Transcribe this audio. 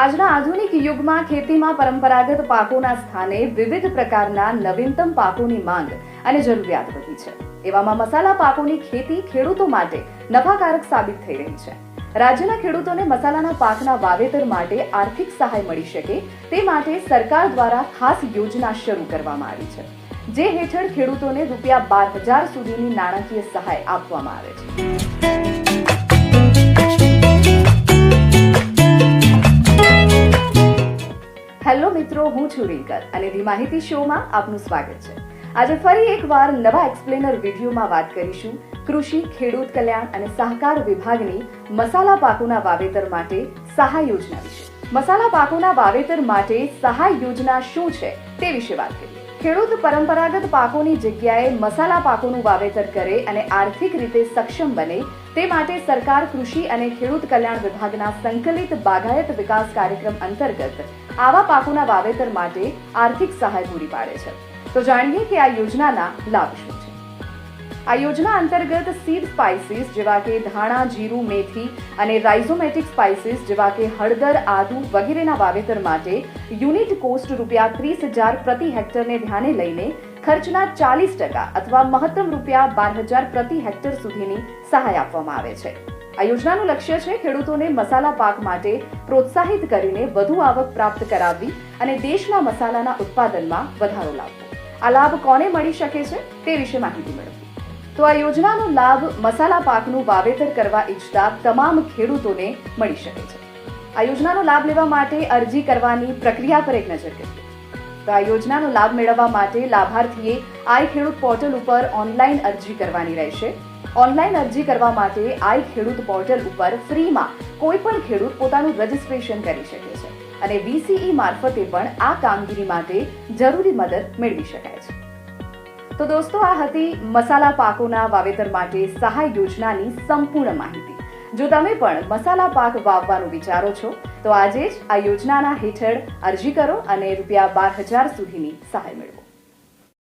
આજના આધુનિક યુગમાં ખેતીમાં પરંપરાગત પાકોના સ્થાને વિવિધ પ્રકારના નવીનતમ પાકોની માંગ અને જરૂરિયાત વધી છે. એવામાં મસાલા પાકોની ખેતી ખેડૂતો માટે નફાકારક સાબિત થઈ રહી છે. રાજ્યના ખેડૂતોને મસાલાના પાકના વાવેતર માટે આર્થિક સહાય મળી શકે તે માટે સરકાર દ્વારા ખાસ યોજના શરૂ કરવામાં આવી છે. જે હેઠળ ખેડૂતોને રૂપિયા બાર હજાર સુધીની નાણાકીય સહાય આપવામાં આવે છે. મિત્રો, હું છું રિંકલ અને ધી માહિતી શોમાં આપનું સ્વાગત છે. આજે ફરી એકવાર નવા એક્સપ્લેનર વિડીયોમાં વાત કરીશું કૃષિ, ખેડૂત કલ્યાણ અને સહકાર વિભાગની મસાલા પાકોના વાવેતર માટે સહાય યોજના વિશે. મસાલા પાકોના વાવેતર માટે સહાય યોજના શું છે તે વિશે વાત કરીએ. ખેડૂત પરંપરાગત પાકોની જગ્યાએ મસાલા પાકોનું વાવેતર કરે અને આર્થિક રીતે સક્ષમ બને, તે માટે સરકાર કૃષિ અને ખેડૂત કલ્યાણ વિભાગના સંકલિત બાગાયત વિકાસ કાર્યક્રમ અંતર્ગત આવા પાકોના વાવેતર માટે આર્થિક સહાય પૂરી પાડે છે. તો જાણીએ કે આ યોજનાના લાભ શું? આ યોજના અંતર્ગત સીડ સ્પાઇસીસ જેવા કે ધાણા, જીરું, મેથી અને રાઇઝોમેટિક સ્પાઇસીસ જેવા કે હળદર, આદુ વગેરેના વાવેતર માટે યુનિટ કોસ્ટ રૂપિયા ત્રીસ હજાર પ્રતિ હેક્ટરને ધ્યાને લઈને ખર્ચના ચાલીસ ટકા અથવા મહત્તમ રૂપિયા બાર હજાર પ્રતિ હેક્ટર સુધીની સહાય આપવામાં આવે છે. આ યોજનાનું લક્ષ્ય છે ખેડૂતોને મસાલા પાક માટે પ્રોત્સાહિત કરીને વધુ આવક પ્રાપ્ત કરાવવી અને દેશના મસાલાના ઉત્પાદનમાં વધારો લાવવો. આ લાભ કોને મળી શકે છે તે વિશે માહિતી મેળવવી. તો આ યોજનાનો લાભ મસાલા પાકનું વાવેતર કરવા ઈચ્છતા તમામ ખેડૂતોને મળી શકે છે. આ યોજનાનો લાભ લેવા માટે અરજી કરવાની પ્રક્રિયા પર એક નજર કરીએ. તો આ યોજનાનો લાભ મેળવવા માટે લાભાર્થીએ આઈ ખેડૂત પોર્ટલ ઉપર ઓનલાઈન અરજી કરવાની રહેશે. ઓનલાઈન અરજી કરવા માટે આઈ ખેડૂત પોર્ટલ ઉપર ફ્રીમાં કોઈ પણ ખેડૂત પોતાનું રજીસ્ટ્રેશન કરી શકે છે અને વીસીઈ મારફતે પણ આ કામગીરી માટે જરૂરી મદદ મેળવી શકાય છે. તો દોસ્તો, આ હતી મસાલા પાકોના વાવેતર માટે સહાય યોજનાની સંપૂર્ણ માહિતી. જો તમે પણ મસાલા પાક વાવવાનું વિચારો છો, તો આજે જ આ યોજનાના હેઠળ અરજી કરો અને રૂપિયા બાર હજાર સુધીની સહાય મેળવો.